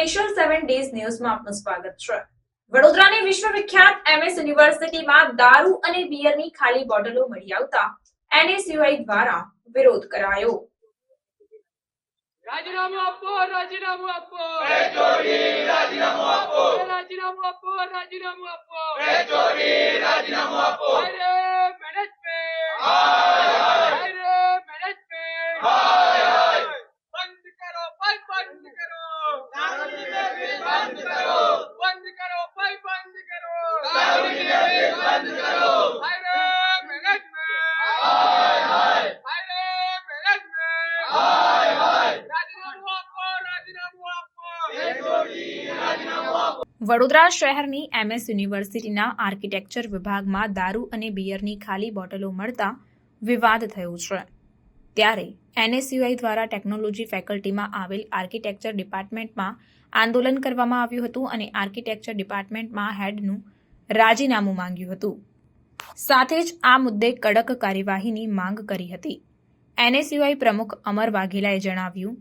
Special seven days ન્યૂઝમાં આપનું સ્વાગત છે. વડોદરાની વિશ્વવિખ્યાત એમએસ યુનિવર્સિટીમાં દારૂ અને બિયરની ખાલી બોટલો મળી આવતા એનએસયુઆઈ દ્વારા વિરોધ કરાયો. રાજીનામું આપો રાજીનામું આપો. રાજીનામું આપો. રાજીનામું આપો રાજીનામું આપો. રાજીનામું આપો. મેનેજમેન્ટ હાય, હાય. અરે મેનેજમેન્ટ હાય, હાય. બંધ કરો ભાઈ બંધ કરો દારૂની મહેફિલ બંધ કરો. બંધ કરો ભાઈ બંધ કરો દારૂની મહેફિલ બંધ કરો. અરે મેનેજમેન્ટ હાય, હાય. અરે મેનેજમેન્ટ હાય, હાય. રાજીનામું આપો રાજીનામું આપો રાજીનામું આપો વડોદરા શહેરની એમએસ યુનિવર્સિટીના આર્કિટેક્ચર વિભાગમાં દારૂ અને બિયરની ખાલી બોટલો મળતા વિવાદ થયો છે. ત્યારે એનએસયુઆઈ દ્વારા ટેકનોલોજી ફેકલ્ટીમાં આવેલ આર્કિટેક્ચર ડિપાર્ટમેન્ટમાં આંદોલન કરવામાં આવ્યું હતું અને આર્કિટેક્ચર ડિપાર્ટમેન્ટમાં હેડનું રાજીનામું માંગ્યું હતું. સાથે જ આ મુદ્દે કડક કાર્યવાહીની માંગ કરી હતી. એનએસયુઆઈ પ્રમુખ અમર વાઘેલાએ જણાવ્યું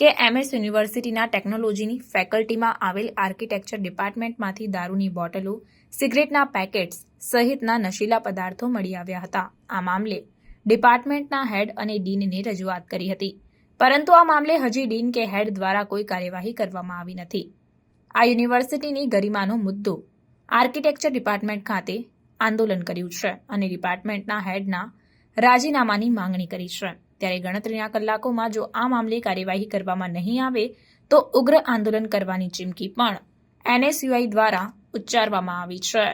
કે એમએસ યુનિવર્સિટીના ટેકનોલોજીની ફેકલ્ટીમાં આવેલ આર્કિટેક્ચર ડિપાર્ટમેન્ટમાંથી દારૂની બોટલો, સિગરેટના પેકેટ્સ સહિતના નશીલા પદાર્થો મળી આવ્યા હતા. આ મામલે ડિપાર્ટમેન્ટના હેડ અને ડીનને રજૂઆત કરી હતી. પરંતુ આ મામલે હજી ડીન કે હેડ દ્વારા કોઈ કાર્યવાહી કરવામાં આવી નથી. આ યુનિવર્સિટીની ગરિમાનો મુદ્દો આર્કિટેક્ચર ડિપાર્ટમેન્ટ ખાતે આંદોલન કર્યું છે અને ડિપાર્ટમેન્ટના હેડના રાજીનામાની માંગણી કરી છે. ત્યારે ગણતરીના કલાકોમાં જો આ મામલે કાર્યવાહી કરવામાં નહીં આવે તો ઉગ્ર આંદોલન કરવાની ચીમકી પણ એનએસયુઆઈ દ્વારા ઉચ્ચારવામાં આવી છે.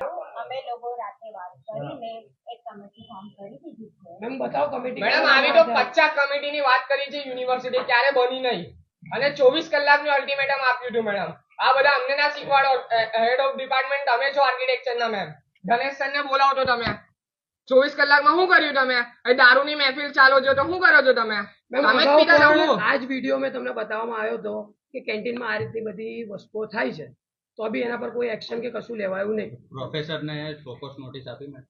અમે લોકો રાતે વાત કરીને એક કમિટી ફોર્મ કરી દીધી છે. મેમ બતાવો કમિટી મેડમ આવી તો પચાસ કમિટીની વાત કરી છે યુનિવર્સિટી ક્યારે બની નહીં? અને ચોવીસ કલાકનું અલ્ટિમેટમ આપ્યું હતું મેડમ. આ બધા અમને ના શીખવાડો હેડ ઓફ ડિપાર્ટમેન્ટ તમે છો આર્કિટેક્ચર ના મેમ. ગણેશ સર ને બોલાવો તો તમે. ચોવીસ કલાકમાં શું કર્યું તમે? દારૂની મહેફિલ ચાલો છો તો શું કરો છો તમે? આ જ વીડિયો મેં તમને બતાવવામાં આવ્યો હતો કે કેન્ટીનમાં આ રીતની બધી વસ્તુઓ થાય છે. તો બી એના પર કોઈ એક્શન કે કશું લેવાયું નહીં. પ્રોફેસરને ફોકસ નોટિસ આપી મેં.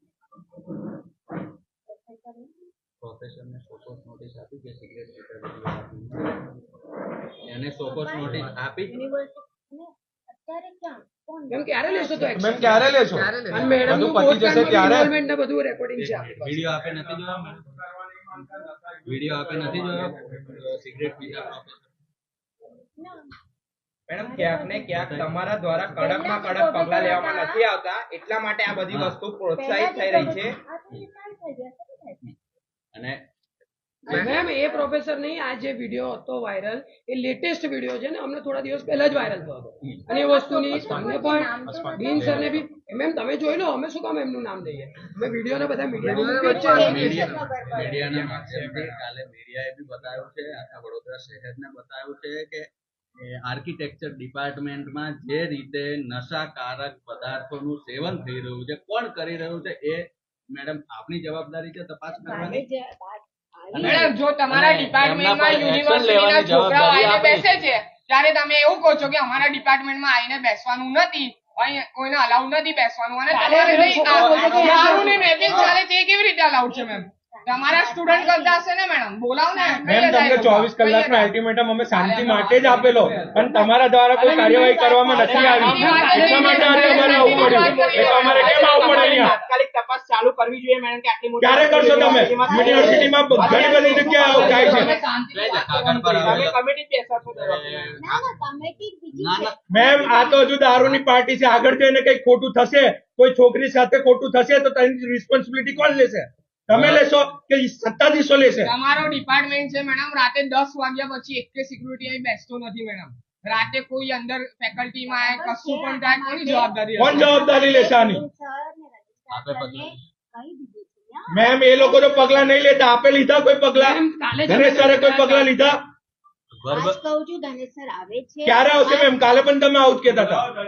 પ્રોફેસરને ફોકસ નોટિસ આપી કે સિગરેટ એને ફોકસ નોટિસ આપી. યુનિવર્સિટી અત્યારે ક્યાં? કોણ મેમ ક્યારે લેશો તો મેમ ક્યારે લેશો? અને મેડમ બધું પતી જશે ત્યારે ઇન્વોલ્વમેન્ટ ને બધું રેકોર્ડિંગ છે. આપણી આપે નથી જોયો મેં આપે નથી જોયો? સિગરેટ પીતા મેડમ ક્યાંક ને. ક્યાંક તમારા દ્વારા કડકમાં કડક પગલા લેવામાં નથી આવતા. એટલા માટે આ બધી વસ્તુ પ્રોત્સાહિત થઈ રહી છે. અને મેમ એ પ્રોફેસર નહીં આ જે વીડિયો હતો વાયરલ એ લેટેસ્ટ વીડિયો છે ને અમને થોડા દિવસ પહેલા જ વાયરલ થયો હતો. અને એ વસ્તુની તમને પણ ડીન સર ને બી મેમ તમે જોઈ લો અમે શું કામ એમનું નામ દઈએ? અમે વીડિયો ને બધા મીડિયા મીડિયા મીડિયાના માધ્યમથી કાલે મીડિયાએ બી બતાવ્યું છે આખા વડોદરા શહેરને બતાવ્યું છે કે આર્કિટેક્ચર ડિપાર્ટમેન્ટમાં જે રીતે નશાકારક પદાર્થોનું સેવન થઈ રહ્યું છે કોણ કરી રહ્યું છે એ મેડમ આપની જવાબદારી છે તપાસ કરવાની. મેડમ જો તમારા ડિપાર્ટમેન્ટમાં યુનિવર્સિટીના છોકરાઓ આવીને બેસે છે. ત્યારે તમે એવું કહો છો કે અમારા ડિપાર્ટમેન્ટમાં આવીને બેસવાનું નથી કોઈને અલાઉડ નથી બેસવાનું. અને તમારે દારૂની મહેફિલ ચાલે છે એ કેવી રીતે અલાઉડ છે મેમ? તમારા સ્ટુડન્ટ કરતા હશે ને મેડમ બોલાવ ને. મેમ તમને ચોવીસ કલાકનો અલ્ટિમેટમ અમે શાંતિ માટે જ આપેલો પણ તમારા દ્વારા કોઈ કાર્યવાહી કરવામાં નથી આવી. એટલા માટે આજે અમારે આવવું પડ્યું. એ અમારે કેમ આવવું પડે અહીંયા તાત્કાલિક તપાસ ચાલુ કરવી જોઈએ મેડમ કે આટલી મોટી ક્યારે કરશો તમે? યુનિવર્સિટીમાં ઘણી બધી જગ્યાએ આવું થાય છે. કમિટી મેમ આ તો હજુ દારૂની પાર્ટી છે. આગળ જઈને કઈ ખોટું થશે કોઈ છોકરી સાથે ખોટું થશે તો તેની રિસ્પોન્સિબિલિટી કોણ લેશે? તમે લેશો કે સત્તાધીશો લેશે? તમારો ડિપાર્ટમેન્ટ છે મેડમ રાતે દસ વાગ્યા પછી એક સિક્યુરિટી અહીં બેસતો નથી મેડમ રાતે કોઈ અંદર ફેકલ્ટીમાં આવે કશું પણ થાય કોની જવાબદારી કોણ જવાબદારી લેશે આની? મેમ એ લોકો તો પગલા નહીં લેતા. આપે લીધા કોઈ પગલા? ધનેશ સરે કોઈ પગલા લીધા. ધનેશ સર આવે છે. ક્યારે આવશે મેમ? કાલે પણ તમે આવું જ કહેતા હતા.